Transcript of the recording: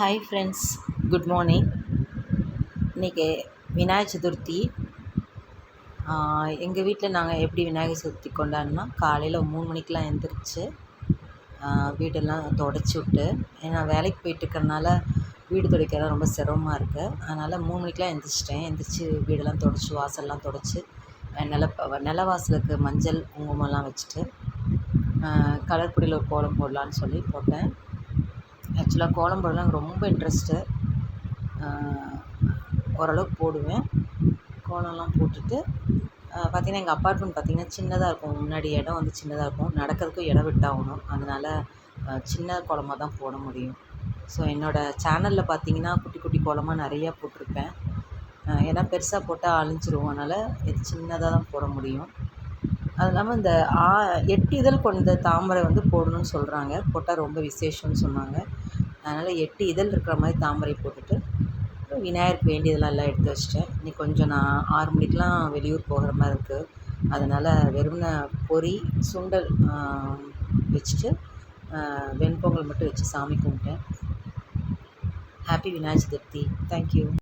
Hi friends good morning இன்றைக்கி விநாயகர் சதுர்த்தி. எங்கள் வீட்டில் நாங்கள் எப்படி விநாயகர் சதுர்த்தி கொண்டாடினா காலையில் மூணு மணிக்கெலாம் எழுந்திரிச்சு வீடெல்லாம் தொடச்சி விட்டு ஏன்னா வேலைக்கு போயிட்டுருக்கறனால வீடு துடைக்கிறது ரொம்ப சிரமமாக இருக்குது அதனால் மூணு மணிக்கெலாம் எழுந்திரிச்சிட்டேன் எழுந்திரிச்சி வீடெல்லாம் தொடச்சி வாசல்லாம் தொடச்சி நில நில வாசலுக்கு மஞ்சள் குங்குமம்லாம் வச்சுட்டு கலர் பொடியில் ஒரு கோலம் போடலான்னு சொல்லி போட்டேன். ஆக்சுவலாக கோலம் போடலாம் எனக்கு ரொம்ப இன்ட்ரெஸ்ட்டு ஓரளவுக்கு போடுவேன். கோலம்லாம் போட்டுட்டு பார்த்திங்கன்னா எங்கள் அப்பார்ட்மெண்ட் பார்த்திங்கன்னா சின்னதாக இருக்கும். முன்னாடி இடம் வந்து சின்னதாக இருக்கும். நடக்கிறதுக்கும் இடம் விட்டாகணும். அதனால் சின்ன கோலமாக தான் போட முடியும். ஸோ என்னோடய சேனலில் பார்த்திங்கன்னா குட்டி குட்டி கோலமாக நிறையா போட்டிருப்பேன். ஏன்னா பெருசாக போட்டால் அழிஞ்சிரும். அதனால் இது சின்னதாக தான் போட முடியும். அது இல்லாமல் இந்த ஆ எட்டு இதழ் கொண்ட தாமரை வந்து போடணும்னு சொல்கிறாங்க போட்டால் ரொம்ப விசேஷம்னு சொன்னாங்க. அதனால் எட்டு இதழ் இருக்கிற மாதிரி தாமரை போட்டுட்டு விநாயகருக்கு வேண்டியதெல்லாம் எல்லாம் எடுத்து வச்சிட்டேன். இன்னைக்கு கொஞ்சம் நான் ஆறு மணிக்கெலாம் வெளியூர் போகிற மாதிரி இருக்குது அதனால் வெறும்ன பொரி சுண்டல் வச்சுட்டு வெண்பொங்கல் மட்டும் வச்சு சாமி கும்பிட்டேன். Happy Vinayagar Chaturthi thank you